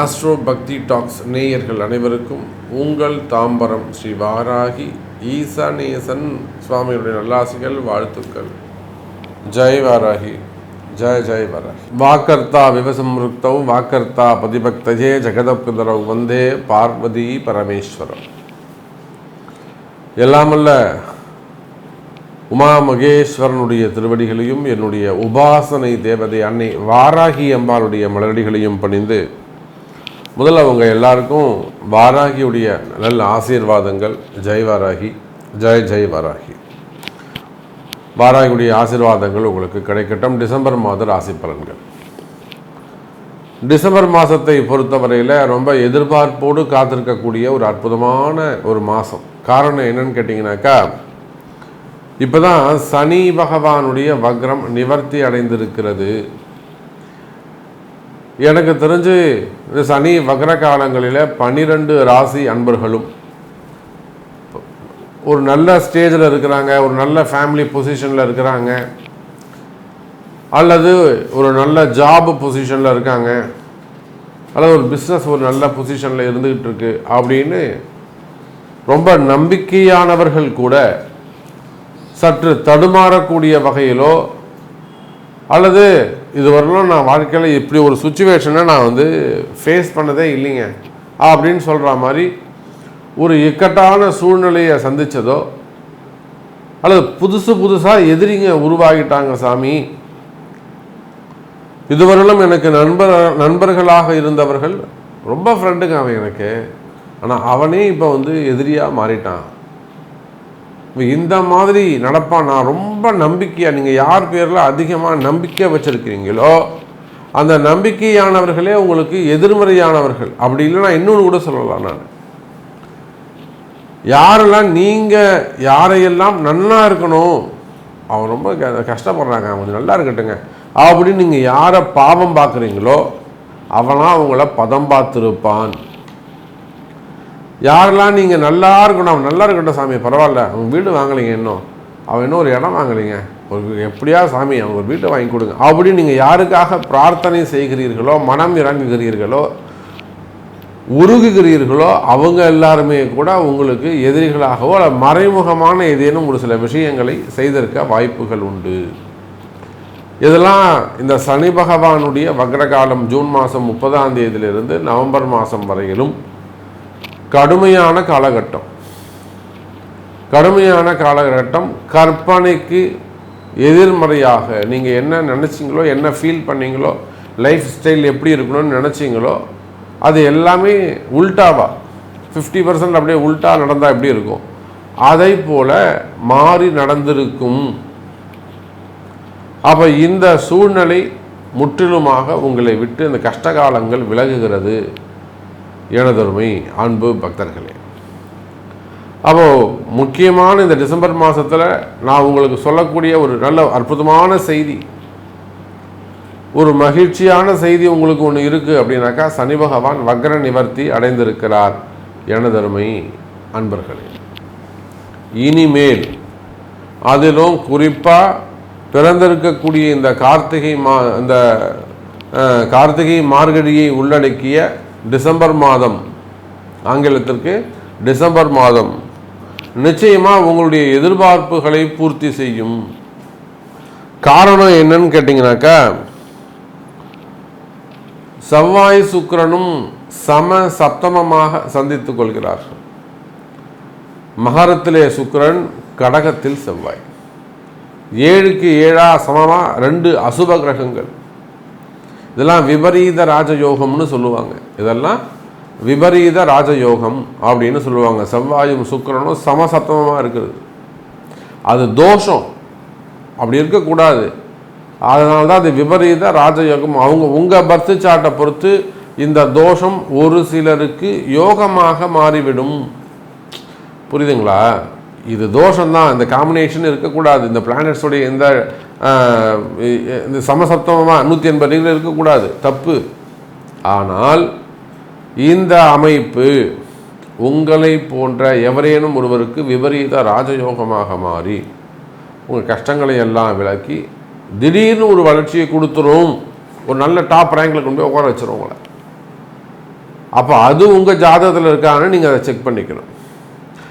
Astro பக்தி tax நேயர்கள் அனைவருக்கும் உங்கள் தாம்பரம் ஸ்ரீ வாராகி ஈசானேசன் சுவாமியுடைய நல்லாசிகள் வாழ்த்துக்கள். ஜெய் வாராகி ஜெய ஜெய் வாராகி. வாக்கர்த்தா விவசம்ருக்தௌ வாக்கர்த்தா பதிபக்தஜே ஜெகதப்பிதரவ் வந்தே பார்வதி பரமேஸ்வரம். எல்லாமல்ல உமா மகேஸ்வரனுடைய திருவடிகளையும் என்னுடைய உபாசனை தேவதை அன்னை வாராகி அம்பாளுடைய மலரடிகளையும் பணிந்து முதல்ல அவங்க எல்லாருக்கும் வாராகியுடைய நல்ல ஆசீர்வாதங்கள். ஜெய் வாராகி ஜெய் ஜெய் வாராகி. வாராகியுடைய ஆசீர்வாதங்கள் உங்களுக்கு கிடைக்கட்டும். டிசம்பர் மாத ராசி பலன்கள். டிசம்பர் மாதத்தை பொறுத்தவரையில் ரொம்ப எதிர்பார்ப்போடு காத்திருக்கக்கூடிய ஒரு அற்புதமான ஒரு மாதம் காரணம் என்னன்னு கேட்டிங்கனாக்கா இப்போ தான் சனி பகவானுடைய வக்ரம் நிவர்த்தி அடைந்திருக்கிறது. எனக்கு தெரிஞ்சு இந்த சனி வக்ர காலங்களில் பன்னிரெண்டு ராசி அன்பர்களும் ஒரு நல்ல ஸ்டேஜில் இருக்கிறாங்க ஒரு நல்ல ஃபேமிலி பொசிஷனில் இருக்கிறாங்க அல்லது ஒரு நல்ல ஜாப் பொசிஷனில் இருக்காங்க அல்லது ஒரு பிஸ்னஸ் ஒரு நல்ல பொசிஷனில் இருந்துக்கிட்டு இருக்கு அப்படின்னு ரொம்ப நம்பிக்கையானவர்கள் கூட சற்று தடுமாறக்கூடிய வகையிலோ அல்லது இதுவரையிலும் நான் வாழ்க்கையில் இப்படி ஒரு சுச்சுவேஷனை நான் வந்து ஃபேஸ் பண்ணதே இல்லைங்க. அப்படின்னு சொல்கிற மாதிரி ஒரு இக்கட்டான சூழ்நிலையை சந்தித்ததோ அல்லது புதுசு புதுசாக எதிரிங்க உருவாகிட்டாங்க சாமி. இதுவரையிலும் எனக்கு நண்பர் நண்பர்களாக இருந்தவர்கள் ரொம்ப ஃப்ரெண்டுங்க அவன் எனக்கு. ஆனால் அவனே இப்போ வந்து எதிரியாக மாறிட்டான். இந்த மாதிரி நடப்பான் நான் ரொம்ப நம்பிக்கையாக நீங்கள் யார் பேரில் அதிகமாக நம்பிக்கை வச்சுருக்கிறீங்களோ அந்த நம்பிக்கையானவர்களே உங்களுக்கு எதிர்மறையானவர்கள். அப்படி இல்லைன்னா இன்னொன்று கூட சொல்லலாம் நான். யாரெல்லாம் நீங்கள் யாரையெல்லாம் நன்னா இருக்கணும் அவன் ரொம்ப கஷ்டப்படுறாங்க கொஞ்சம் நல்லா இருக்கட்டுங்க. அப்படின்னு நீங்கள் யாரை பாவம் பார்க்குறீங்களோ அவனாக அவங்கள பதம் பார்த்துருப்பான். யாரெல்லாம் நீங்கள் நல்லா இருக்கணும் அவன் நல்லா இருக்கட்டும் சாமி பரவாயில்ல. அவன் வீடு வாங்கலைங்க இன்னும். அவன் இன்னும் ஒரு இடம் வாங்கலைங்க. ஒரு எப்படியா சாமி அவங்க ஒரு வீட்டை வாங்கி கொடுங்க. அப்படி நீங்கள் யாருக்காக பிரார்த்தனை செய்கிறீர்களோ மனம் இறங்குகிறீர்களோ உருகுகிறீர்களோ அவங்க எல்லாருமே கூட உங்களுக்கு எதிரிகளாகவோ அல்ல மறைமுகமான ஏதேனும் ஒரு சில விஷயங்களை செய்திருக்க வாய்ப்புகள் உண்டு. இதெல்லாம் இந்த சனி பகவானுடைய வக்ரகாலம் ஜூன் மாதம் முப்பதாம் தேதியிலிருந்து நவம்பர் மாதம் வரையிலும் கடுமையான காலகட்டம். கடுமையான காலகட்டம். கற்பனைக்கு எதிர்மறையாக நீங்கள் என்ன நினச்சிங்களோ என்ன ஃபீல் பண்ணீங்களோ லைஃப் ஸ்டைல் எப்படி இருக்கணும்னு நினச்சிங்களோ அது எல்லாமே உல்டாவா? ஃபிஃப்டி பர்சன்ட் அப்படியே உல்ட்டா நடந்தால் எப்படி இருக்கும்? அதை போல மாறி நடந்திருக்கும். அப்போ இந்த சூழ்நிலை முற்றிலுமாக உங்களை விட்டு இந்த கஷ்டகாலங்கள் விலகுகிறது. எனதொருமை அன்பு பக்தர்களே. அப்போது முக்கியமான இந்த டிசம்பர் மாதத்தில் நான் உங்களுக்கு சொல்லக்கூடிய ஒரு நல்ல அற்புதமான செய்தி. ஒரு மகிழ்ச்சியான செய்தி உங்களுக்கு ஒன்று இருக்குது அப்படின்னாக்கா சனி பகவான் வக்ர நிவர்த்தி அடைந்திருக்கிறார் எனதருமை அன்பர்களே. இனிமேல் அதிலும் குறிப்பாக பிறந்திருக்கக்கூடிய இந்த கார்த்திகை மா இந்த கார்த்திகை மார்கழியை உள்ளடக்கிய டிசம்பர் மாதம். ஆங்கிலத்திற்கு டிசம்பர் மாதம். நிச்சயமாக உங்களுடைய எதிர்பார்ப்புகளை பூர்த்தி செய்யும். காரணம் என்னன்னு கேட்டிங்கனாக்கா செவ்வாய் சுக்கரனும் சம சப்தமமாக சந்தித்துக் கொள்கிறார் மகரத்திலே சுக்கரன் கடகத்தில் செவ்வாய். ஏழுக்கு ஏழா சமமாக ரெண்டு அசுப கிரகங்கள். இதெல்லாம் விபரீத ராஜயோகம்னு சொல்லுவாங்க. இதெல்லாம் விபரீத ராஜயோகம் அப்படின்னு சொல்லுவாங்க. செவ்வாயும் சுக்கரனும் சமசத்தமமாக இருக்குது. அது தோஷம். அப்படி இருக்கக்கூடாது. அதனால தான் அது விபரீத ராஜயோகம். அவங்க உங்கள் பர்த்து சாட்டை பொறுத்து இந்த தோஷம் ஒரு சிலருக்கு யோகமாக மாறிவிடும். புரியுதுங்களா? இது தோஷம்தான். இந்த காம்பினேஷன் இருக்கக்கூடாது. இந்த பிளானட்ஸோடைய இந்த இந்த சமசத்துவமாக நூற்றி எண்பது டிகிரி இருக்கக்கூடாது. தப்பு. ஆனால் இந்த அமைப்பு உங்களை போன்ற எவரேனும் ஒருவருக்கு விபரீத ராஜயோகமாக மாறி உங்கள் கஷ்டங்களை எல்லாம் விளக்கி திடீர்னு ஒரு வளர்ச்சியை கொடுத்துரும். ஒரு நல்ல டாப் ரேங்கில் கொண்டு போய் உட்கார வச்சிரும் உங்களை. அப்போ அது உங்கள் ஜாதகத்தில் இருக்கான்னு நீங்கள் அதை செக் பண்ணிக்கணும்.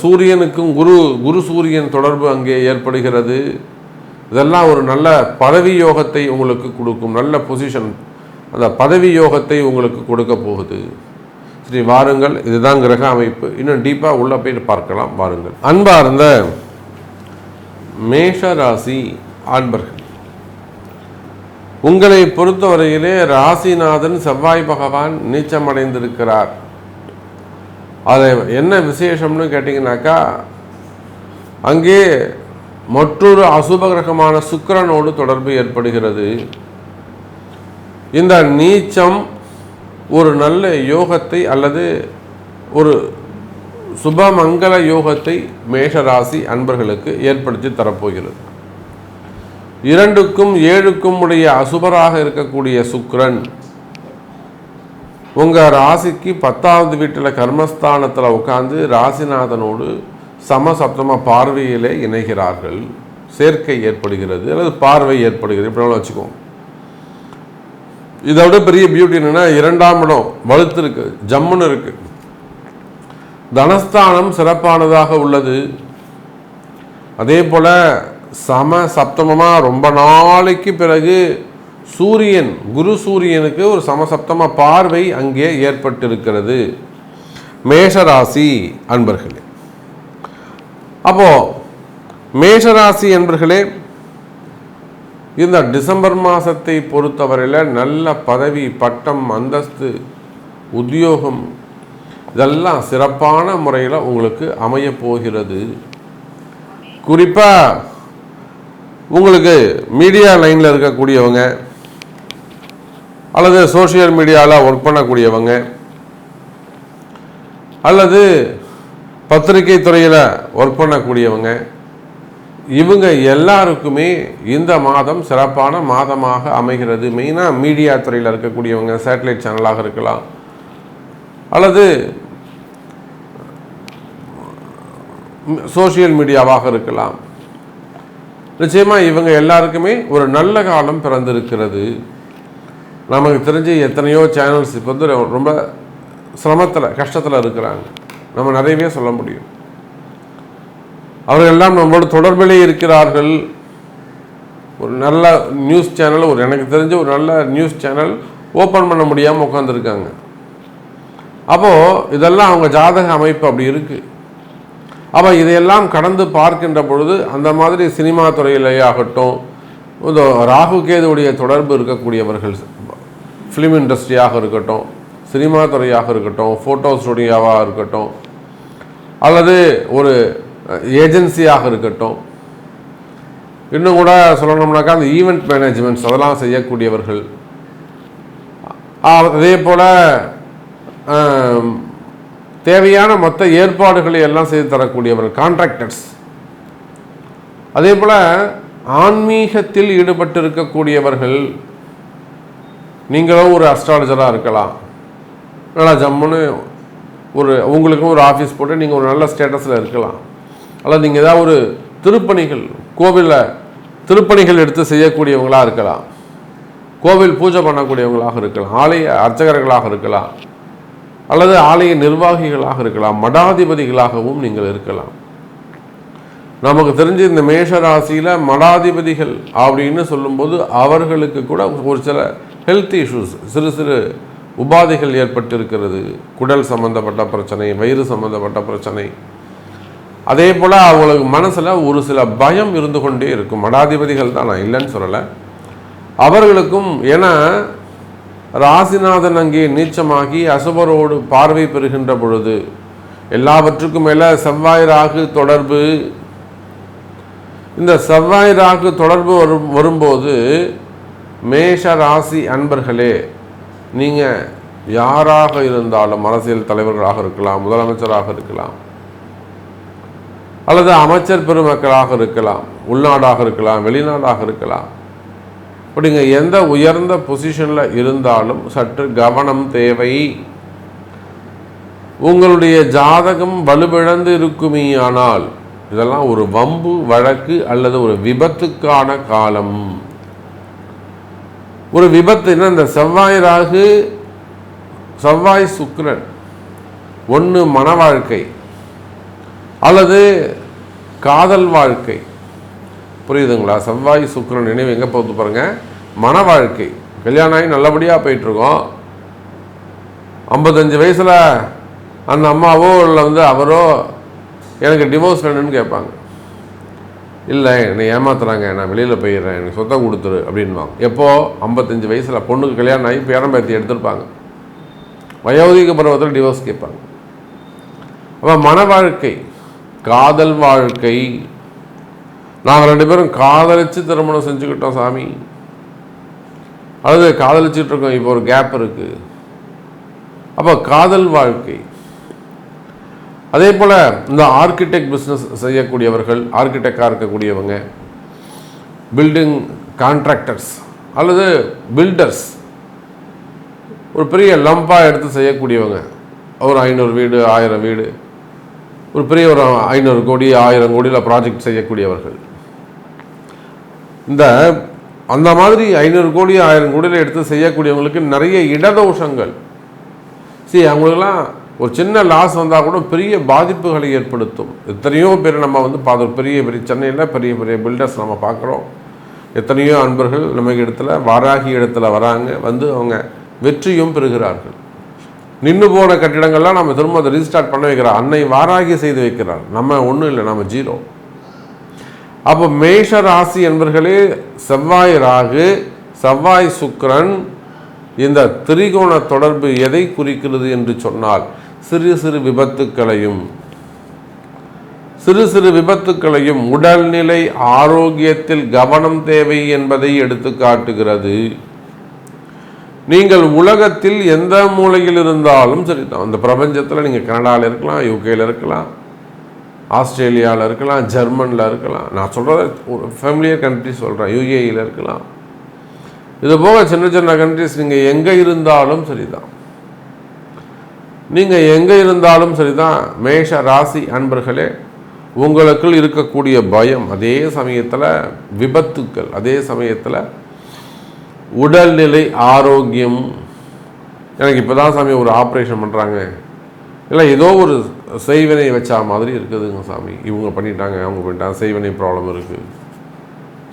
சூரியனுக்கும் குரு குரு சூரியன் தொடர்பு அங்கே ஏற்படுகிறது. இதெல்லாம் ஒரு நல்ல பதவி யோகத்தை உங்களுக்கு கொடுக்கும் நல்ல பொசிஷன் அந்த பதவி யோகத்தை உங்களுக்கு கொடுக்க போகுது. சரி வாருங்கள். இதுதான் கிரக அமைப்பு. இன்னும் டீப்பாக உள்ளே போயிட்டு பார்க்கலாம். வாருங்கள். அன்பார்ந்த மேஷ ராசி ஆண்பர்கள் உங்களை பொறுத்தவரையிலே ராசிநாதன் செவ்வாய் பகவான் நீச்சமடைந்திருக்கிறார். அது என்ன விசேஷம்னு கேட்டிங்கனாக்கா அங்கே மற்றொரு அசுப கிரகமான சுக்கிரனோடு தொடர்பு ஏற்படுகிறது. இந்த நீச்சம் ஒரு நல்ல யோகத்தை அல்லது ஒரு சுபமங்கல யோகத்தை மேஷராசி அன்பர்களுக்கு ஏற்படுத்தி தரப்போகிறது. இரண்டுக்கும் ஏழுக்கும் உடைய அசுபராக இருக்கக்கூடிய சுக்ரன் உங்கள் ராசிக்கு பத்தாவது வீட்டில் கர்மஸ்தானத்தில் உட்காந்து ராசிநாதனோடு சமசப்தமாக பார்வையிலே இணைகிறார்கள். சேர்க்கை ஏற்படுகிறது அல்லது பார்வை ஏற்படுகிறது. இப்படி வச்சுக்கோங்க. இதை விட பெரிய பியூட்டி என்னென்னா இரண்டாம் இடம் வலுத்து இருக்கு ஜம்முன்னு இருக்கு. தனஸ்தானம் சிறப்பானதாக உள்ளது. அதே போல் சம சப்தமமாக ரொம்ப நாளைக்கு பிறகு சூரியன் குரு சூரியனுக்கு ஒரு சமசப்தமாக பார்வை அங்கே ஏற்பட்டிருக்கிறது. மேஷராசி அன்பர்களே அப்போது மேஷராசி அன்பர்களே இந்த டிசம்பர் மாதத்தை பொறுத்தவரையில் நல்ல பதவி பட்டம் அந்தஸ்து உத்தியோகம் இதெல்லாம் சிறப்பான முறையில் உங்களுக்கு அமைய போகிறது. குறிப்பாக உங்களுக்கு மீடியா லைனில் இருக்கக்கூடியவங்க அல்லது சோஷியல் மீடியாவில் ஒர்க் பண்ணக்கூடியவங்க அல்லது பத்திரிகை துறையில் ஒர்க் பண்ணக்கூடியவங்க இவங்க எல்லாருக்குமே இந்த மாதம் சிறப்பான மாதமாக அமைகிறது. மெயினாக மீடியா துறையில் இருக்கக்கூடியவங்க சேட்டலைட் சேனலாக இருக்கலாம். அல்லது சோஷியல் மீடியாவாக இருக்கலாம். நிச்சயமாக இவங்க எல்லாருக்குமே ஒரு நல்ல காலம் பிறந்திருக்கிறது. நமக்கு தெரிஞ்சு எத்தனையோ சேனல்ஸ் இப்போ வந்து ரொம்ப சிரமத்தில் கஷ்டத்தில் இருக்கிறாங்க. நம்ம நிறையவே சொல்ல முடியும். அவர்கள் எல்லாம் நம்மளோட தொடர்பிலே இருக்கிறார்கள். ஒரு நல்ல நியூஸ் சேனல் ஒரு எனக்கு தெரிஞ்ச ஒரு நல்ல நியூஸ் சேனல் ஓப்பன் பண்ண முடியாமல் உட்காந்துருக்காங்க அப்போது இதெல்லாம் அவங்க ஜாதக அமைப்பு அப்படி இருக்குது அப்போ இதையெல்லாம் கடந்து பார்க்கின்ற பொழுது அந்த மாதிரி சினிமா துறையிலேயே ஆகட்டும் இந்த ராகு கேதுவுடைய தொடர்பு இருக்கக்கூடியவர்கள் ஃபிலிம் இண்டஸ்ட்ரியாக இருக்கட்டும் சினிமா துறையாக இருக்கட்டும் ஃபோட்டோ ஸ்டுடியோவாக இருக்கட்டும் அல்லது ஒரு ஏஜென்சியாக இருக்கட்டும் இன்னும் கூட சொல்லணும்னாக்கா அந்த ஈவெண்ட் மேனேஜ்மெண்ட்ஸ் அதெல்லாம் செய்யக்கூடியவர்கள். அதே போல் தேவையான மொத்த ஏற்பாடுகளை எல்லாம் செய்து தரக்கூடியவர்கள் கான்ட்ராக்டர்ஸ் அதே போல் ஆன்மீகத்தில் ஈடுபட்டு இருக்கக்கூடியவர்கள் நீங்களும் ஒரு அஸ்ட்ராலஜராக இருக்கலாம். நல்லா ஜம்முன்னு ஒரு உங்களுக்கும் ஒரு ஆஃபீஸ் போட்டு நீங்கள் ஒரு நல்ல ஸ்டேட்டஸில் இருக்கலாம். அல்லது நீங்கள் ஏதாவது ஒரு திருப்பணிகள் கோவிலில் திருப்பணிகள் எடுத்து செய்யக்கூடியவங்களாக இருக்கலாம். கோவில் பூஜை பண்ணக்கூடியவங்களாக இருக்கலாம் ஆலய அர்ச்சகர்களாக இருக்கலாம். அல்லது ஆலய நிர்வாகிகளாக இருக்கலாம் மடாதிபதிகளாகவும் நீங்கள் இருக்கலாம். நமக்கு தெரிஞ்சு இந்த மேஷ ராசியில் மடாதிபதிகள் அப்படின்னு சொல்லும்போது அவர்களுக்கு கூட ஒரு சில ஹெல்த் இஷ்யூஸ் சிறு சிறு உபாதைகள் ஏற்பட்டிருக்கிறது. குடல் சம்பந்தப்பட்ட பிரச்சனை வயிறு சம்பந்தப்பட்ட பிரச்சனை. அதே போல் அவங்களுக்கு மனசில் ஒரு சில பயம் இருந்து கொண்டே இருக்கும். மடாதிபதிகள் தான் நான் இல்லைன்னு சொல்லலை. அவர்களுக்கும் ஏன்னா ராசிநாதன் அங்கே நீச்சமாகி அசுபரோடு பார்வை பெறுகின்ற பொழுது எல்லாவற்றுக்கும் மேலே செவ்வாய் ராகு தொடர்பு. இந்த செவ்வாய் ராகு தொடர்பு வரும் வரும்போது மேஷ ராசி அன்பர்களே நீங்கள் யாராக இருந்தாலும் அரசியல் தலைவர்களாக இருக்கலாம் முதலமைச்சராக இருக்கலாம் அல்லது அமைச்சர் பெருமக்களாக இருக்கலாம் உள்நாடாக இருக்கலாம் வெளிநாடாக இருக்கலாம். அப்படிங்க எந்த உயர்ந்த பொசிஷனில் இருந்தாலும் சற்று கவனம் தேவை. உங்களுடைய ஜாதகம் வலுவிழந்து இருக்குமேயானால் இதெல்லாம் ஒரு வம்பு வழக்கு அல்லது ஒரு விபத்துக்கான காலம். ஒரு விபத்துன்னா இந்த செவ்வாய் ராகு செவ்வாய் சுக்ரன் ஒன்று மன வாழ்க்கை அல்லது காதல் வாழ்க்கை. புரியுதுங்களா? செவ்வாய் சுக்ரன் நினைவு எங்கே போகுது பாருங்கள் மன வாழ்க்கை. கல்யாணம் ஆகி நல்லபடியாக போயிட்டுருக்கோம். ஐம்பத்தஞ்சு வயசில் அந்த அம்மாவோ இல்லை வந்து அவரோ எனக்கு டிவோர்ஸ் வேணும்னு கேட்பாங்க. இல்லை என்னை ஏமாத்துறாங்க நான் வெளியில் போயிடுறேன் எனக்கு சொத்தம் கொடுத்துரு அப்படின்வாங்க எப்போது ஐம்பத்தஞ்சு வயசில் பொண்ணுக்கு கல்யாணம் ஆகி பேரம்பேத்தி எடுத்திருப்பாங்க. வயோதிக பருவத்தில் டிவோர்ஸ் கேட்பாங்க. அப்போ மன வாழ்க்கை காதல் வாழ்க்கை. நாங்கள் ரெண்டு பேரும் காதலிச்சு திருமணம் செஞ்சுக்கிட்டோம் சாமி. அல்லது காதலிச்சுட்டு இருக்கோம் இப்போ ஒரு கேப் இருக்குது அப்போ காதல் வாழ்க்கை. அதே போல் இந்த ஆர்கிடெக்ட் பிஸ்னஸ் செய்யக்கூடியவர்கள் ஆர்கிடெக்டாக இருக்கக்கூடியவங்க பில்டிங் கான்ட்ராக்டர்ஸ் அல்லது பில்டர்ஸ் ஒரு பெரிய லம்பாக எடுத்து செய்யக்கூடியவங்க. ஒரு ஐநூறு வீடு ஆயிரம் வீடு ஒரு பெரிய ஒரு ஐநூறு கோடி ஆயிரம் கோடியில் ப்ராஜெக்ட் செய்யக்கூடியவர்கள். இந்த அந்த மாதிரி ஐநூறு கோடி ஆயிரம் கோடியில் எடுத்து செய்யக்கூடியவங்களுக்கு நிறைய இடதோஷங்கள். சரி அவங்களுக்கெல்லாம் ஒரு சின்ன லாஸ் வந்தால் கூட பெரிய பாதிப்புகளை ஏற்படுத்தும். எத்தனையோ பேர் நம்ம வந்து பார்த்து பெரிய பெரிய சென்னையில் பெரிய பெரிய பில்டர்ஸ் நம்ம பார்க்குறோம். எத்தனையோ அன்பர்கள் நம்ம இடத்துல வாராகி இடத்துல வராங்க. வந்து அவங்க வெற்றியும் பெறுகிறார்கள். நின்று போன கட்டிடங்கள்லாம் நம்ம திரும்ப அதை ரீஸ்டார்ட் பண்ண வைக்கிறோம் அன்னை வாராகி செய்து வைக்கிறார். நம்ம ஒன்றும் இல்லை நம்ம ஜீரோ அப்போ மேஷ ராசி என்பர்களே செவ்வாய் ராகு செவ்வாய் சுக்கரன் இந்த திரிகோண தொடர்பு எதை குறிக்கிறது என்று சொன்னால் சிறு சிறு விபத்துக்களையும் சிறு சிறு விபத்துக்களையும் உடல்நிலை ஆரோக்கியத்தில் கவனம் தேவை என்பதை எடுத்து காட்டுகிறது. நீங்கள் உலகத்தில் எந்த மூலையில் இருந்தாலும் சரிதான் அந்த பிரபஞ்சத்தில் நீங்கள் கனடாவில் இருக்கலாம் யூகேயில் இருக்கலாம் ஆஸ்திரேலியாவில் இருக்கலாம் ஜெர்மனில் இருக்கலாம். நான் சொல்கிறத ஒரு ஃபேமிலியர் கண்ட்ரி சொல்கிறேன் யூஏயில் இருக்கலாம். இது போக சின்ன சின்ன கண்ட்ரிஸ் நீங்கள் எங்கே இருந்தாலும் சரிதான். நீங்கள் எங்கே இருந்தாலும் சரிதான் மேஷ ராசி அன்பர்களே உங்களுக்குள் இருக்கக்கூடிய பயம் அதே சமயத்தில் விபத்துக்கள் அதே சமயத்தில் உடல்நிலை ஆரோக்கியம். எனக்கு இப்போ தான் சாமி ஒரு ஆப்ரேஷன் பண்ணுறாங்க இல்லை ஏதோ ஒரு செய்வினை வச்சா மாதிரி இருக்குதுங்க சாமி. இவங்க பண்ணிட்டாங்க அவங்க பண்ணிட்டாங்க செய்வினை ப்ராப்ளம் இருக்குது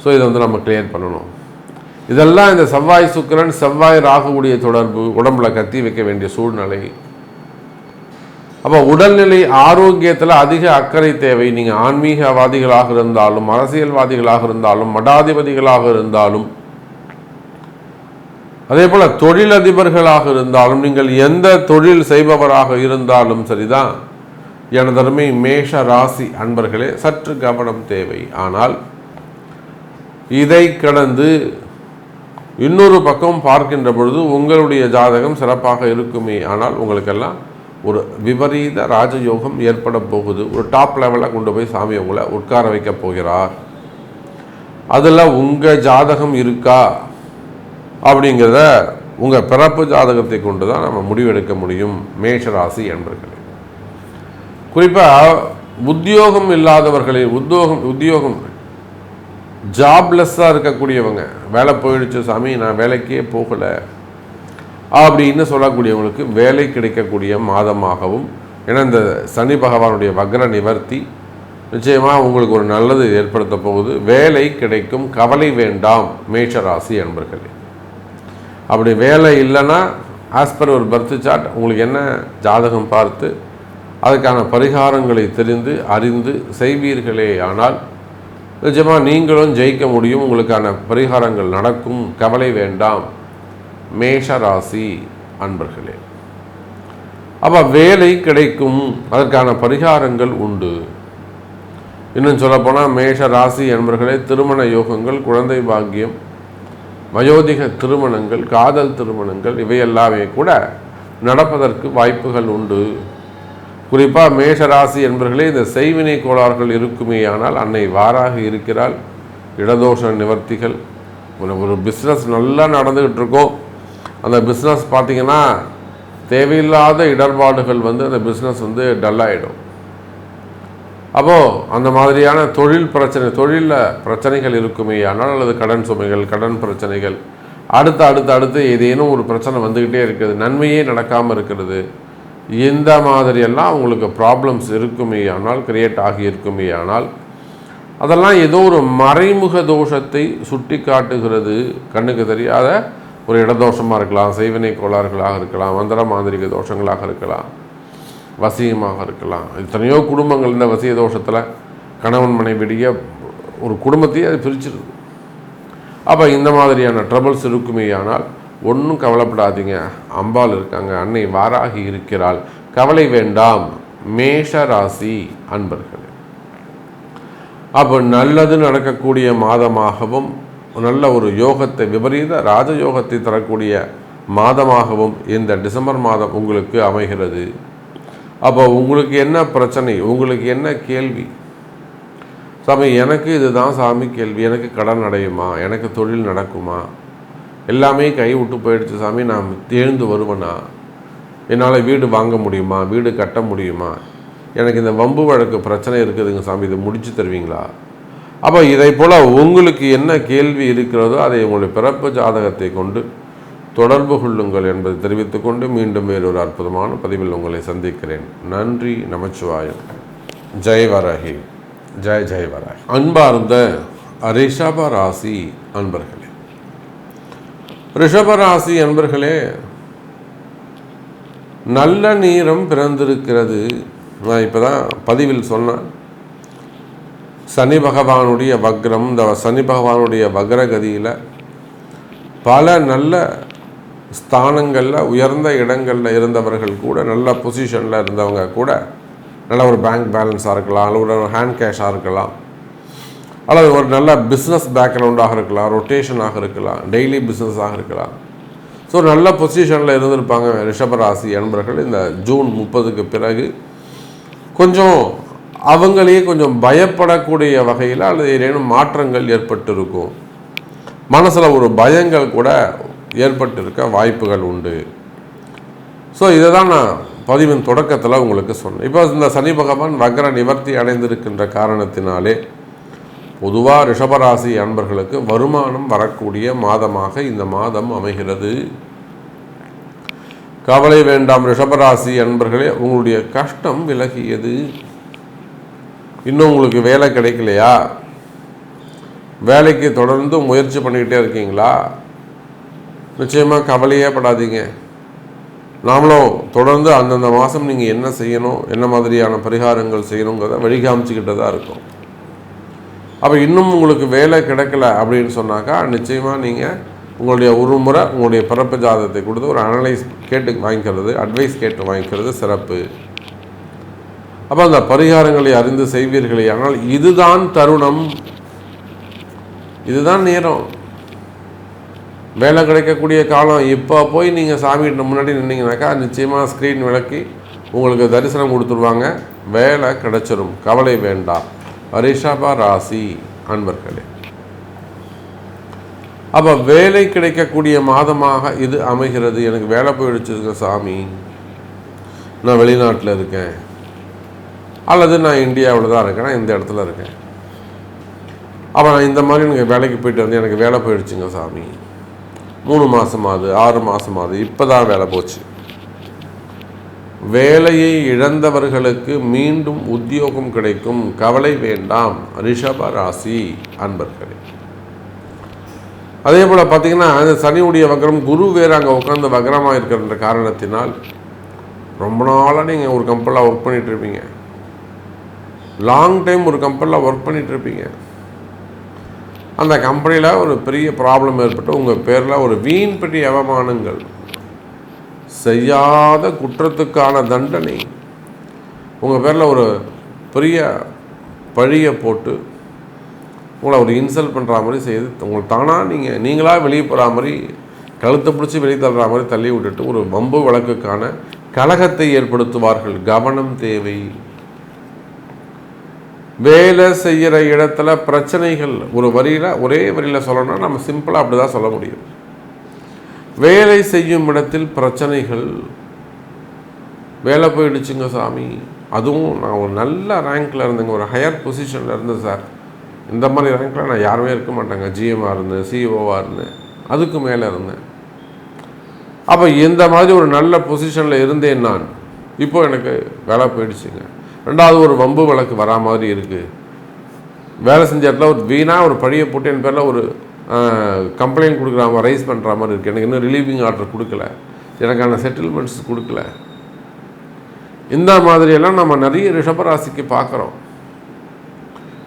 ஸோ இதை வந்து நம்ம கிளியர் பண்ணணும். இதெல்லாம் இந்த செவ்வாய் சுக்கிரன் செவ்வாய் ராகக்கூடிய தொடர்பு உடம்புல கத்தி வைக்க வேண்டிய சூழ்நிலை. அப்போ உடல்நிலை ஆரோக்கியத்தில் அதிக அக்கறை தேவை. நீங்கள் ஆன்மீகவாதிகளாக இருந்தாலும் அரசியல்வாதிகளாக இருந்தாலும் மடாதிபதிகளாக இருந்தாலும் அதே போல் தொழிலதிபர்களாக இருந்தாலும் நீங்கள் எந்த தொழில் செய்பவராக இருந்தாலும் சரிதான். எனதருமை மேஷ ராசி அன்பர்களே சற்று கவனம் தேவை. ஆனால் இதை கடந்து இன்னொரு பக்கம் பார்க்கின்ற பொழுது உங்களுடைய ஜாதகம் சிறப்பாக இருக்குமே. ஆனால் உங்களுக்கெல்லாம் ஒரு விபரீத ராஜயோகம் ஏற்பட போகுது. ஒரு டாப் லெவலில் கொண்டு போய் சாமி உங்களை உட்கார வைக்க போகிறார். அதில் உங்கள் ஜாதகம் இருக்கா? அப்படிங்கிறத உங்கள் பிறப்பு ஜாதகத்தை கொண்டு தான் நம்ம முடிவெடுக்க முடியும். மேஷராசி என்பர்களே. குறிப்பாக உத்தியோகம் இல்லாதவர்களே உத்தியோகம் உத்தியோகம். ஜாப்லெஸ்ஸாக இருக்கக்கூடியவங்க. வேலை போயிடுச்சு சாமி நான் வேலைக்கே போகலை. அப்படின்னு சொல்லக்கூடியவங்களுக்கு வேலை கிடைக்கக்கூடிய மாதமாகவும் ஏன்னா இந்த சனி பகவானுடைய வக்ர நிவர்த்தி நிச்சயமாக உங்களுக்கு ஒரு நல்லது ஏற்படுத்த போகுது. வேலை கிடைக்கும் கவலை வேண்டாம் மேஷ ராசி என்பர்களே அப்படி வேலை இல்லைன்னா ஆஸ் பர் ஒரு பர்த் சார்ட் உங்களுக்கு என்ன ஜாதகம் பார்த்து அதுக்கான பரிகாரங்களை தெரிந்து அறிந்து செய்வீர்களே ஆனால் நிஜமாக நீங்களும் ஜெயிக்க முடியும். உங்களுக்கான பரிகாரங்கள் நடக்கும். கவலை வேண்டாம். மேஷ ராசி அன்பர்களே அப்போ வேலை கிடைக்கும் அதற்கான பரிகாரங்கள் உண்டு. இன்னும் சொல்லப்போனால் மேஷ ராசி என்பர்களே திருமண யோகங்கள் குழந்தை பாக்கியம் வயோதிக திருமணங்கள் காதல் திருமணங்கள் இவையெல்லாமே கூட நடப்பதற்கு வாய்ப்புகள் உண்டு. குறிப்பாக மேஷராசி என்பர்களே இந்த செய்வினை கோளாறுகள் இருக்குமேயானால் அன்னை வாராக இருக்கிறாள். இடதோஷ நிவர்த்திகள் ஒரு ஒரு பிஸ்னஸ் நல்லா நடந்துக்கிட்டு இருக்கோம். அந்த பிஸ்னஸ் பார்த்திங்கன்னா தேவையில்லாத இடர்பாடுகள் வந்து அந்த பிஸ்னஸ் வந்து டல்லாகிடும் அப்போது அந்த மாதிரியான தொழில் பிரச்சனை தொழிலில் பிரச்சனைகள் இருக்குமே ஆனால் அல்லது கடன் சுமைகள் கடன் பிரச்சனைகள் அடுத்து அடுத்து அடுத்து ஏதேனும் ஒரு பிரச்சனை வந்துக்கிட்டே இருக்குது நன்மையே நடக்காமல் இருக்கிறது இந்த மாதிரியெல்லாம் உங்களுக்கு ப்ராப்ளம்ஸ் இருக்குமே ஆனால் கிரியேட் ஆகி இருக்குமே ஆனால் அதெல்லாம் ஏதோ ஒரு மறைமுக தோஷத்தை சுட்டி காட்டுகிறது கண்ணுக்கு தெரியாத ஒரு இடதோஷமாக இருக்கலாம் செய்வினை கோளாறுகளாக இருக்கலாம் மந்திர மாந்திரிக தோஷங்களாக இருக்கலாம் வசியமாக இருக்கலாம். எத்தனையோ குடும்பங்கள் இந்த வசிய தோஷத்தில் கணவன் மனைவிடைய ஒரு குடும்பத்தையே அது பிரிச்சிருது. அப்போ இந்த மாதிரியான ட்ரபிள்ஸ் இருக்குமே ஆனால் ஒன்றும் கவலைப்படாதீங்க. அம்பாள் இருக்காங்க அன்னை வாராகி இருக்கிறாள். கவலை வேண்டாம். மேஷ ராசி அன்பர்களே. அப்போ நல்லது நடக்கக்கூடிய மாதமாகவும் நல்ல ஒரு யோகத்தை விபரீத ராஜயோகத்தை தரக்கூடிய மாதமாகவும் இந்த டிசம்பர் மாதம் உங்களுக்கு அமைகிறது. அப்போ உங்களுக்கு என்ன பிரச்சனை? உங்களுக்கு என்ன கேள்வி? சாமி எனக்கு இதுதான் சாமி கேள்வி. எனக்கு கடன் அடையுமா? எனக்கு தொழில் நடக்குமா? எல்லாமே கை விட்டு போயிடுச்சு சாமி. நான் தேர்ந்து வருவேனா? என்னால் வீடு வாங்க முடியுமா? வீடு கட்ட முடியுமா? எனக்கு இந்த வம்பு வழக்கு பிரச்சனை இருக்குதுங்க சாமி. இதை முடிச்சு தருவீங்களா? அப்போ இதை போல் உங்களுக்கு என்ன கேள்வி இருக்கிறதோ அதை உங்களுடைய பிறப்பு ஜாதகத்தை கொண்டு தொடர்பு கொள்ளுங்கள் என்பதை தெரிவித்துக்கொண்டு மீண்டும் வேறொரு அற்புதமான பதிவில் உங்களை சந்திக்கிறேன். நன்றி நமச்சிவாயம். ஜெய் வரஹி ஜெய் ஜெய் வரஹி அன்பார்ந்த ரிஷப ராசி அன்பர்களே. ரிஷப ராசி அன்பர்களே நல்ல நீரம் பிறந்திருக்கிறது. நான் இப்போ தான் பதிவில் சொன்னேன். சனி பகவானுடைய வக்ரம் இந்த சனி பகவானுடைய வக்ரகதியில் பல நல்ல ஸ்தானங்களில் உயர்ந்த இடங்களில் இருந்தவர்கள் கூட நல்ல பொசிஷனில் இருந்தவங்க கூட நல்ல ஒரு பேங்க் பேலன்ஸாக இருக்கலாம் அல்லது ஒரு ஹேண்ட் கேஷாக இருக்கலாம் அல்லது ஒரு நல்ல பிஸ்னஸ் பேக்ரவுண்டாக இருக்கலாம் ரொட்டேஷனாக இருக்கலாம் டெய்லி பிஸ்னஸாக இருக்கலாம். ஸோ நல்ல பொசிஷனில் இருந்திருப்பாங்க ரிஷபராசி அன்பர்கள். இந்த ஜூன் முப்பதுக்கு பிறகு கொஞ்சம் அவங்களையே கொஞ்சம் பயப்படக்கூடிய வகையில் அல்லது ஏதேனும் மாற்றங்கள் ஏற்பட்டிருக்கும். மனசில் ஒரு பயங்கள் கூட ஏற்பட்டிருக்க வாய்ப்புகள் உண்டு. ஸோ இதை தான் நான் பதிவின் தொடக்கத்தில் உங்களுக்கு சொன்னேன். இப்போ இந்த சனி பகவான் வக்ர நிவர்த்தி அடைந்திருக்கின்ற காரணத்தினாலே பொதுவாக ரிஷபராசி அன்பர்களுக்கு வருமானம் வரக்கூடிய மாதமாக இந்த மாதம் அமைகிறது. கவலை வேண்டாம் ரிஷபராசி அன்பர்களே உங்களுடைய கஷ்டம் விலகியது. இன்னும் உங்களுக்கு வேலை கிடைக்கலையா? வேலைக்கு தொடர்ந்து முயற்சி பண்ணிக்கிட்டே இருக்கீங்களா? நிச்சயமாக கவலையே படாதீங்க. நாமளும் தொடர்ந்து அந்தந்த மாதம் நீங்கள் என்ன செய்யணும் என்ன மாதிரியான பரிகாரங்கள் செய்யணுங்கிறத வழிகாமிச்சிக்கிட்டு தான் இருக்கும். அப்போ இன்னும் உங்களுக்கு வேலை கிடைக்கல அப்படின்னு சொன்னாக்கா நிச்சயமாக நீங்கள் உங்களுடைய ஒரு முறை உங்களுடைய பிறப்பு ஜாதகத்தை கொடுத்து ஒரு அனலைஸ் கேட்டு வாங்கிக்கிறது அட்வைஸ் கேட்டு வாங்கிக்கிறது சிறப்பு. அப்போ அந்த பரிகாரங்களை அறிந்து செய்வீர்களே ஆனால் இதுதான் தருணம். இதுதான் நேரம். வேலை கிடைக்கக்கூடிய காலம். இப்போ போய் நீங்கள் சாமிகிட்ட முன்னாடி நின்னீங்கனாக்கா நிச்சயமாக ஸ்க்ரீன் விளக்கி உங்களுக்கு தரிசனம் கொடுத்துருவாங்க. வேலை கிடைச்சிரும். கவலை வேண்டாம். ரிஷப ராசி அன்பர்களே. அப்போ வேலை கிடைக்கக்கூடிய மாதமாக இது அமைகிறது. எனக்கு வேலை போயிடுச்சுங்க சாமி. நான் வெளிநாட்டில் இருக்கேன். அல்லது நான் இந்தியாவில் தான் இருக்கேன்? இந்த இடத்துல இருக்கேன். அப்போ நான் இந்த மாதிரி எனக்கு வேலைக்கு போயிட்டு வந்து எனக்கு வேலை போயிடுச்சுங்க சாமி. மூணு மாதமாகுது ஆறு மாதமாகுது இப்போ தான் வேலை போச்சு. வேலையை இழந்தவர்களுக்கு மீண்டும் உத்தியோகம் கிடைக்கும் கவலை வேண்டாம். ரிஷப ராசி அன்பர்களே. அதே போல் பார்த்தீங்கன்னா அந்த சனியுடைய வக்ரம் குரு வேறு அங்கே உட்காந்து வக்ரமாக இருக்கிற காரணத்தினால் ரொம்ப நாளாக நீங்கள் ஒரு கம்பெனியில் ஒர்க் பண்ணிகிட்ருப்பீங்க லாங் டைம் ஒரு கம்பெனியில் ஒர்க் பண்ணிகிட்ருப்பீங்க இருப்பீங்க அந்த கம்பெனியில் ஒரு பெரிய ப்ராப்ளம் ஏற்பட்டு உங்கள் பேரில் ஒரு வீண் பெட்டி அவமானங்கள். செய்யாத குற்றத்துக்கான தண்டனை. உங்கள் பேரில் ஒரு பெரிய பழியை போட்டு உங்களை ஒரு இன்சல்ட் பண்ணுற மாதிரி செய்து உங்களை தானாக நீங்கள் நீங்களாக வெளியே போகிற மாதிரி கழுத்தை பிடிச்சி வெளியே தள்ளுற மாதிரி தள்ளி விட்டுட்டு ஒரு வம்பு வழக்குக்கான கலகத்தை ஏற்படுத்துவார்கள். கவனம் தேவை. வேலை செய்கிற இடத்துல பிரச்சனைகள் ஒரு வரியில் ஒரே வரியில் சொல்லணும்னா நம்ம சிம்பிளாக அப்படி தான் சொல்ல முடியும். வேலை செய்யும் இடத்தில் பிரச்சனைகள் வேலை போயிடுச்சுங்க சாமி. அதுவும் நான் ஒரு நல்ல ரேங்க்கில் இருந்தேங்க ஒரு ஹையர் பொசிஷனில் இருந்தேன் சார். இந்த மாதிரி ரேங்க்கில் நான் யாருமே இருக்க மாட்டேங்க. ஜிஎம்மாக இருந்தேன் சிஇஓவாக இருந்தேன் அதுக்கு மேலே இருந்தேன். அப்போ இந்த மாதிரி ஒரு நல்ல பொசிஷனில் இருந்தேன் நான். இப்போ எனக்கு வேலை போயிடுச்சுங்க. ரெண்டாவது ஒரு வம்பு வழக்கு வரா மாதிரி இருக்குது வேலை செஞ்ச இடத்துல ஒரு வீணாக ஒரு பழியை போட்டு என் பேரில் ஒரு கம்ப்ளைண்ட் கொடுக்குற மாதிரி ரைஸ் பண்ணுற மாதிரி இருக்குது எனக்கு இன்னும் ரிலீவிங் ஆர்டர் கொடுக்கல. எனக்கான செட்டில்மெண்ட்ஸ் கொடுக்கல. இந்த மாதிரியெல்லாம் நம்ம நிறைய ரிஷபராசிக்கு பார்க்குறோம்.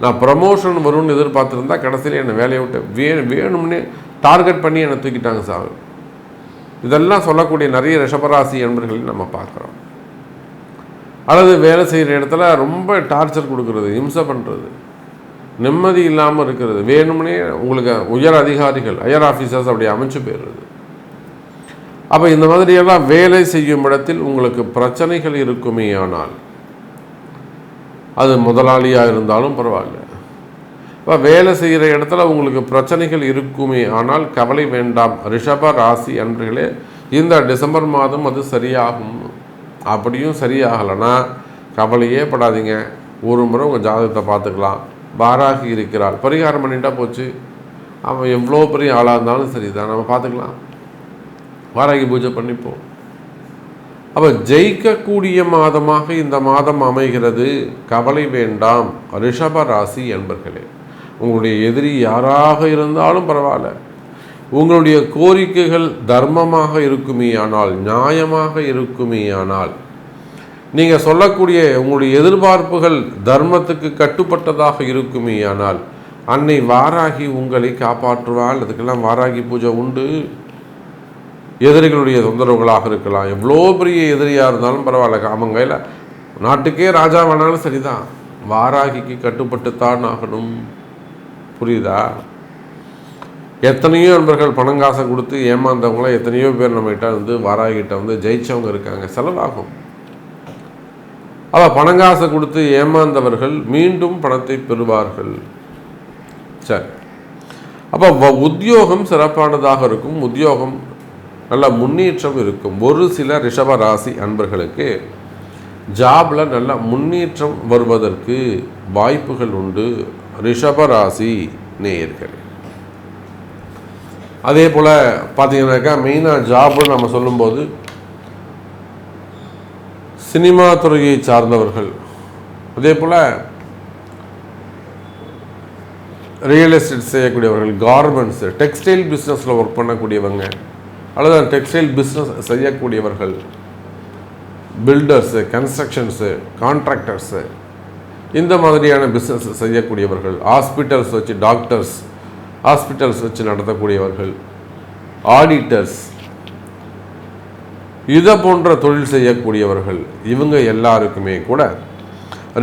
நான் ப்ரமோஷன் வரும்னு எதிர்பார்த்துருந்தா கடைசியில் என்னை வேலையை விட்டு வே வேணும்னே டார்கெட் பண்ணி என்னை தூக்கிட்டாங்க சார். இதெல்லாம் சொல்லக்கூடிய நிறைய ரிஷபராசி என்பர்களை நம்ம பார்க்குறோம். அல்லது வேலை செய்கிற இடத்துல ரொம்ப டார்ச்சர் கொடுக்கறது இம்சை பண்ணுறது நிம்மதி இல்லாமல் இருக்கிறது. வேணும்னே உங்களுக்கு உயர் அதிகாரிகள் ஹையர் ஆஃபீஸர்ஸ் அப்படி அமைச்சு போயிடுறது. அப்போ இந்த மாதிரியெல்லாம் வேலை செய்யும் இடத்தில் உங்களுக்கு பிரச்சனைகள் இருக்குமே ஆனால் அது முதலாளியாக இருந்தாலும் பரவாயில்ல. இப்போ வேலை செய்கிற இடத்துல உங்களுக்கு பிரச்சனைகள் இருக்குமே ஆனால் கவலை வேண்டாம். ரிஷப ராசி அன்றுகளே இந்த டிசம்பர் மாதம் அது சரியாகும். அப்படியும் சரியாகலைன்னா கவலையே படாதீங்க. ஒரு முறை உங்கள் ஜாதகத்தை பார்த்துக்கலாம். பாராகி இருக்கிறாள் பரிகாரம் பண்ணிட்டா போச்சு. அவன் எவ்வளோ பெரிய ஆளாக இருந்தாலும் சரி தான் நம்ம பார்த்துக்கலாம். வாராகி பூஜை பண்ணிப்போம். அப்போ ஜெயிக்கக்கூடிய மாதமாக இந்த மாதம் அமைகிறது கவலை வேண்டாம். ரிஷப ராசி என்பர்களே உங்களுடைய எதிரி யாராக இருந்தாலும் பரவாயில்ல. உங்களுடைய கோரிக்கைகள் தர்மமாக இருக்குமே ஆனால் நியாயமாக இருக்குமே ஆனால் நீங்கள் சொல்லக்கூடிய உங்களுடைய எதிர்பார்ப்புகள் தர்மத்துக்கு கட்டுப்பட்டதாக இருக்குமே ஆனால் அன்னை வாராகி உங்களை காப்பாற்றுவாள் அதுக்கெல்லாம் வாராகி பூஜை உண்டு. எதிரிகளுடைய தொந்தரவுகளாக இருக்கலாம். எவ்வளோ பெரிய எதிரியாக இருந்தாலும் பரவாயில்ல. அவன் கையில் நாட்டுக்கே ராஜா வேணாலும் சரிதான். வாராகிக்கு கட்டுப்பட்டுத்தான் ஆகணும். புரியுதா? எத்தனையோ நண்பர்கள் பணம் காசை கொடுத்து ஏமாந்தவங்களாம் எத்தனையோ பேர் நம்மகிட்ட வந்து வாராகிட்ட வந்து ஜெயிச்சவங்க இருக்காங்க. செலவாகும். அவள் பணங்காசை கொடுத்து ஏமாந்தவர்கள் மீண்டும் பணத்தை பெறுவார்கள். சரி. அப்போ உத்தியோகம் சிறப்பானதாக இருக்கும். உத்தியோகம் நல்ல முன்னேற்றம் இருக்கும். ஒரு சில ரிஷப ராசி அன்பர்களுக்கு ஜாபில் நல்ல முன்னேற்றம் வருவதற்கு வாய்ப்புகள் உண்டு. ரிஷபராசி நேயர்கள். அதே போல் பார்த்தீங்கன்னாக்கா மெயினாக ஜாப்னு நம்ம சொல்லும்போது சினிமா துறையை சார்ந்தவர்கள். அதே போல் ரியல் எஸ்டேட் செய்யக்கூடியவர்கள் கார்மெண்ட்ஸு டெக்ஸ்டைல் பிஸ்னஸில் ஒர்க் பண்ணக்கூடியவங்க அல்லது டெக்ஸ்டைல் பிஸ்னஸ் செய்யக்கூடியவர்கள் பில்டர்ஸு கன்ஸ்ட்ரக்ஷன்ஸு கான்ட்ராக்டர்ஸு இந்த மாதிரியான பிஸ்னஸ் செய்யக்கூடியவர்கள் ஹாஸ்பிட்டல்ஸ் வச்சு டாக்டர்ஸ் ஹாஸ்பிட்டல்ஸ் வச்சு நடத்தக்கூடியவர்கள் ஆடிட்டர்ஸ் இதை போன்ற தொழில் செய்யக்கூடியவர்கள் இவங்க எல்லாருக்குமே கூட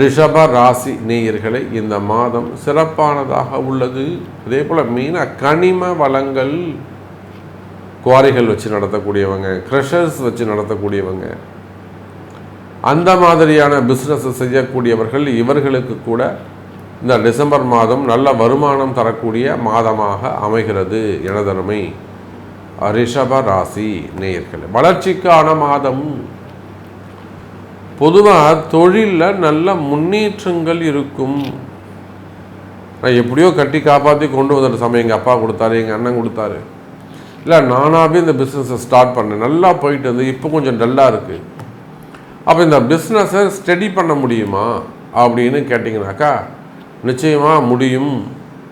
ரிஷப ராசி நேயர்களை இந்த மாதம் சிறப்பானதாக உள்ளது. அதே போல் மீன கனிம வளங்கள் குவாரிகள் வச்சு நடத்தக்கூடியவங்க க்ரஷர்ஸ் வச்சு நடத்தக்கூடியவங்க அந்த மாதிரியான பிஸ்னஸ் செய்யக்கூடியவர்கள் இவர்களுக்கு கூட இந்த டிசம்பர் மாதம் நல்ல வருமானம் தரக்கூடிய மாதமாக அமைகிறது எனதனமை ரிஷப ராசி நேயர்கள். வளர்ச்சிக்கான மாதம். பொதுவாக தொழிலில் நல்ல முன்னேற்றங்கள் இருக்கும். நான் எப்படியோ கட்டி காப்பாற்றி கொண்டு வந்துட்ட சமயம் எங்கள் அப்பா கொடுத்தாரு எங்கள் அண்ணன் கொடுத்தாரு. இல்லை நானாகவே இந்த பிஸ்னஸை ஸ்டார்ட் பண்ணேன். நல்லா போயிட்டு வந்து இப்போ கொஞ்சம் டல்லாக இருக்குது அப்போ இந்த பிஸ்னஸை ஸ்டடி பண்ண முடியுமா? அப்படின்னு கேட்டிங்கனாக்கா நிச்சயமாக முடியும்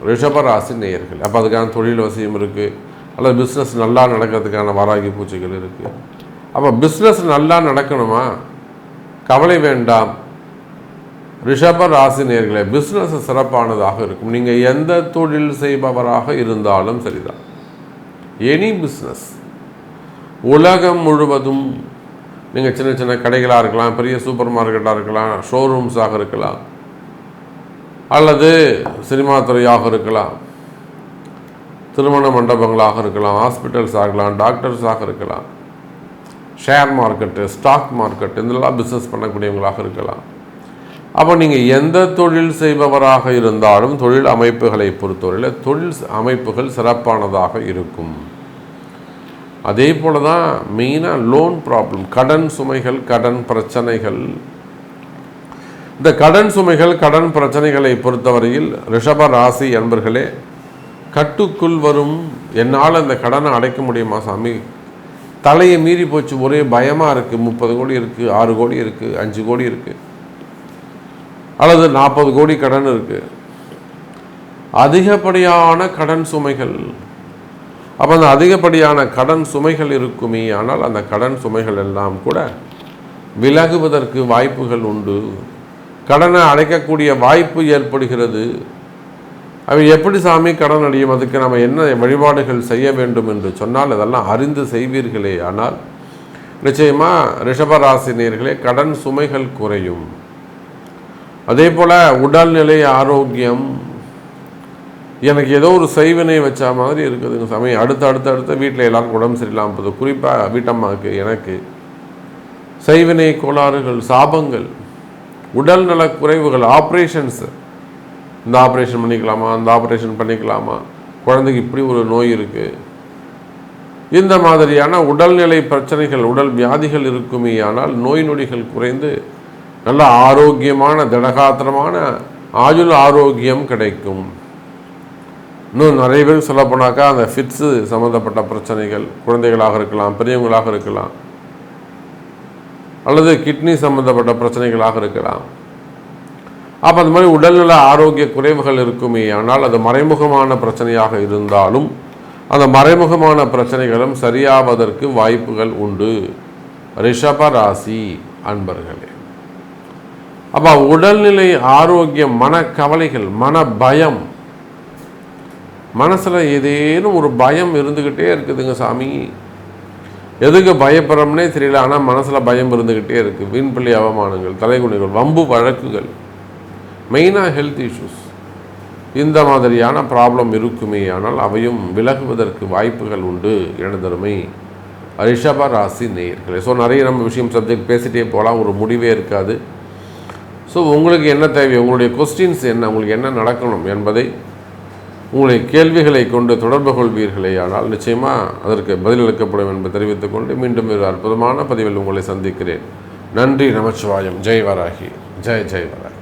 ரிஷபராசி நேயர்கள். அப்போ அதுக்கான தொழில் வசியம் இருக்குது அல்லது பிஸ்னஸ் நல்லா நடக்கிறதுக்கான வாராகி பூச்சிகள் இருக்குது அப்போ பிஸ்னஸ் நல்லா நடக்கணுமா? கவலை வேண்டாம். ரிஷப ராசி நேர்களே பிஸ்னஸ் சிறப்பானதாக இருக்கும். நீங்கள் எந்த தொழில் செய்பவராக இருந்தாலும் சரிதான். எனி பிஸ்னஸ் உலகம் முழுவதும் நீங்கள் சின்ன சின்ன கடைகளாக இருக்கலாம் பெரிய சூப்பர் மார்க்கெட்டாக இருக்கலாம் ஷோரூம்ஸாக இருக்கலாம். அல்லது சினிமா துறையாக இருக்கலாம் திருமண மண்டபங்களாக இருக்கலாம் ஹாஸ்பிட்டல்ஸாக இருக்கலாம் டாக்டர்ஸாக இருக்கலாம் ஷேர் மார்க்கெட்டு ஸ்டாக் மார்க்கெட் இதெல்லாம் பிஸ்னஸ் பண்ணக்கூடியவங்களாக இருக்கலாம். அப்போ நீங்கள் எந்த தொழில் செய்பவராக இருந்தாலும் தொழில் அமைப்புகளை பொறுத்தவரையில் தொழில் அமைப்புகள் சிறப்பானதாக இருக்கும். அதே போல தான் மெயினாக லோன் ப்ராப்ளம் கடன் சுமைகள் கடன் பிரச்சனைகள் இந்த கடன் சுமைகள் கடன் பிரச்சனைகளை பொறுத்தவரையில் ரிஷப ராசி என்பர்களே கட்டுக்குள் வரும் என்னால் அந்த கடனை அடைக்க முடியுமா சாமி? தலையை மீறி போச்சு ஒரே பயமாக இருக்குது முப்பது கோடி இருக்குது ஆறு கோடி இருக்குது அஞ்சு கோடி இருக்குது அல்லது நாற்பது கோடி கடன் இருக்குது அதிகப்படியான கடன் சுமைகள். அப்போ அந்த அதிகப்படியான கடன் சுமைகள் இருக்குமே ஆனால் அந்த கடன் சுமைகள் எல்லாம் கூட விலகுவதற்கு வாய்ப்புகள் உண்டு. கடனை அடைக்கக்கூடிய வாய்ப்பு ஏற்படுகிறது. அவை எப்படி சாமி கடன் அடையும்? அதுக்கு நம்ம என்ன வழிபாடுகள் செய்ய வேண்டும் என்று சொன்னால் அதெல்லாம் அறிந்து செய்வீர்களே. ஆனால் நிச்சயமாக ரிஷபராசினியர்களே கடன் சுமைகள் குறையும். அதே போல் உடல்நிலை ஆரோக்கியம். எனக்கு ஏதோ ஒரு செய்வினை வச்ச மாதிரி இருக்குதுங்க சமயம் அடுத்து அடுத்து அடுத்த வீட்டில் எல்லாருக்கும் உடம்பு சரியில்லாமல் போகுது. குறிப்பாக வீட்டம்மாவுக்கு எனக்கு செய்வினை கோளாறுகள் சாபங்கள். உடல்நல குறைவுகள் ஆப்ரேஷன்ஸு இந்த ஆப்ரேஷன் பண்ணிக்கலாமா? அந்த ஆப்ரேஷன் பண்ணிக்கலாமா? குழந்தைக்கு இப்படி ஒரு நோய் இருக்குது இந்த மாதிரியான உடல்நிலை பிரச்சனைகள் உடல் வியாதிகள் இருக்குமே ஆனால் நோய் நொடிகள் குறைந்து நல்ல ஆரோக்கியமான திடகாத்திரமான ஆயுள் ஆரோக்கியம் கிடைக்கும். இன்னும் நிறைய பேர் சொல்லப்போனாக்கா அந்த ஃபிட்ஸு சம்மந்தப்பட்ட பிரச்சனைகள் குழந்தைகளாக இருக்கலாம் பெரியவங்களாக இருக்கலாம். அல்லது கிட்னி சம்மந்தப்பட்ட பிரச்சனைகளாக இருக்கலாம். அப்போ அந்த மாதிரி உடல்நல ஆரோக்கிய குறைவுகள் இருக்குமே ஆனால் அது மறைமுகமான பிரச்சனையாக இருந்தாலும் அந்த மறைமுகமான பிரச்சனைகளும் சரியாவதற்கு வாய்ப்புகள் உண்டு. ரிஷப ராசி அன்பர்களே. அப்போ உடல்நிலை ஆரோக்கியம் மனக்கவலைகள் மன பயம் மனசில் ஏதேனும் ஒரு பயம் இருந்துக்கிட்டே இருக்குதுங்க சாமி. எதுக்கு பயப்படுறோம்னே தெரியல ஆனால் மனசில் பயம் இருந்துக்கிட்டே இருக்குது வீண்பள்ளி அவமானங்கள் தலைகுணிகள் வம்பு வழக்குகள். மெயினாக ஹெல்த் இஷ்யூஸ் இந்த மாதிரியான ப்ராப்ளம் இருக்குமே ஆனால் அவையும் விலகுவதற்கு வாய்ப்புகள் உண்டு எனதருமை ரிஷப ராசி நேயர்களே. ஸோ நிறைய நம்ம விஷயம் சப்ஜெக்ட் பேசிகிட்டே போகலாம் ஒரு முடிவே இருக்காது. ஸோ உங்களுக்கு என்ன தேவை? உங்களுடைய கொஸ்டின்ஸ் என்ன? உங்களுக்கு என்ன நடக்கணும் என்பதை உங்களை கேள்விகளை கொண்டு தொடர்பு கொள்வீர்களே ஆனால் நிச்சயமாக அதற்கு பதிலளிக்கப்படும் என்பதை தெரிவித்துக் கொண்டு மீண்டும் ஒரு அற்புதமான பதிவில் உங்களை சந்திக்கிறேன். நன்றி நமச்சிவாயம். ஜெய் வராகி. ஜெய் ஜெய் வராகி.